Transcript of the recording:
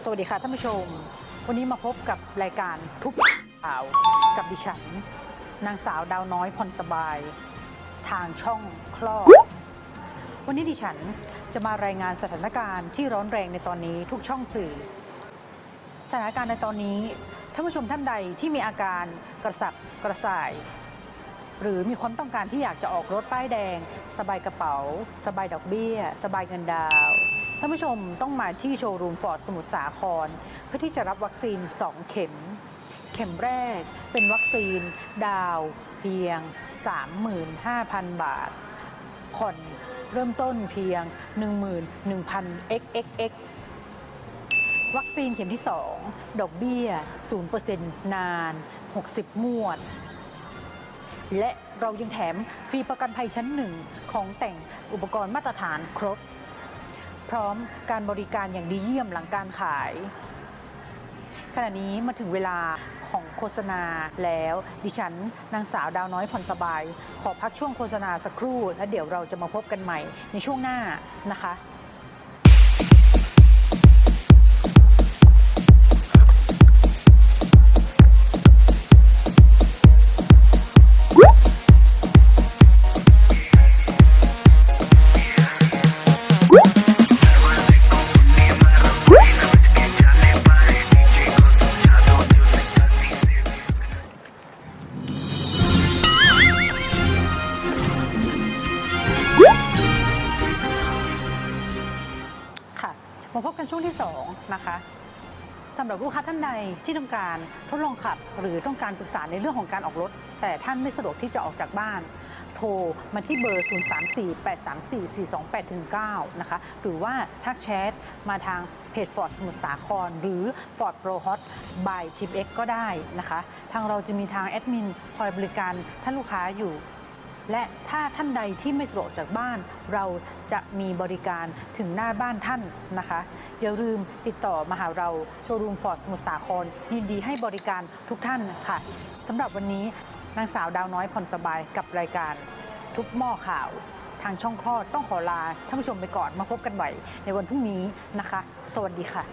สวัสดีค่ะท่านผู้ชม วันนี้มาพบกับรายการทุกข่าวกับดิฉัน นางสาวดาวน้อยพรสบาย ทางช่องคลอดวันนี้ดิฉันจะมารายงานสถานการณ์ที่ร้อนแรงในตอนนี้ทุกช่องสื่อ สถานการณ์ในตอนนี้ท่านผู้ชมท่านใดที่มีอาการกระสับกระส่าย หรือมีความต้องการที่อยากจะออกรถป้ายแดง สบายกระเป๋า สบายดอกเบี้ย สบายเงินดาว ท่านผู้ชมต้องมาที่โชว์รูมฟอร์ดสมุทรสาคร เพื่อที่จะรับวัคซีน 2 เข็ม เข็มแรกเป็นวัคซีน ดาวเพียง 35,000 บาทผ่อนเริ่มต้นเพียง 11,000 xxx วัคซีนเข็มที่ 2 ดอกเบี้ย 0%นาน 60งวด และเรายังแถมฟรีประกันภัยชั้นหนึ่งของแต่งอุปกรณ์มาตรฐานครบ พร้อมการบริการอย่างดีเยี่ยมหลังการขาย ขณะนี้มาถึงเวลาของโฆษณาแล้ว ดิฉันนางสาวดาวน้อยผ่อนสบาย ขอพักช่วงโฆษณาสักครู่ แล้วเดี๋ยวเราจะมาพบกันใหม่ในช่วงหน้านะคะ มาพบกันช่วงที่2นะคะสำหรับลูกค้าท่านใดที่ต้องการทดลองขับ หรือต้องการปรึกษาในเรื่องของการออกรถ แต่ท่านไม่สะดวกที่จะออกจากบ้าน โทรมาที่เบอร์ 034-834-428-9 นะคะ หรือว่าทักแชทมาทางเพจ Ford สมุทรสาคร หรือ Ford Pro Hot by Chip X ก็ได้นะคะ ทางเราจะมีทางแอดมินคอยบริการท่านลูกค้าอยู่ และถ้าท่านใดที่ไม่สะดวกจากบ้าน เราจะมีบริการถึงหน้าบ้านท่านนะคะ อย่าลืมติดต่อมาหาเราโชว์รูมฟอร์ดสมุทรสาครยินดีให้บริการทุกท่านค่ะสำหรับวันนี้นางสาวดาวน้อยผ่อนสบายกับรายการ ทุกหม้อข่าว ทางช่องคลอดต้องขอลาท่านผู้ชมไปก่อนมาพบกันใหม่ในวันพรุ่งนี้นะคะ สวัสดีค่ะ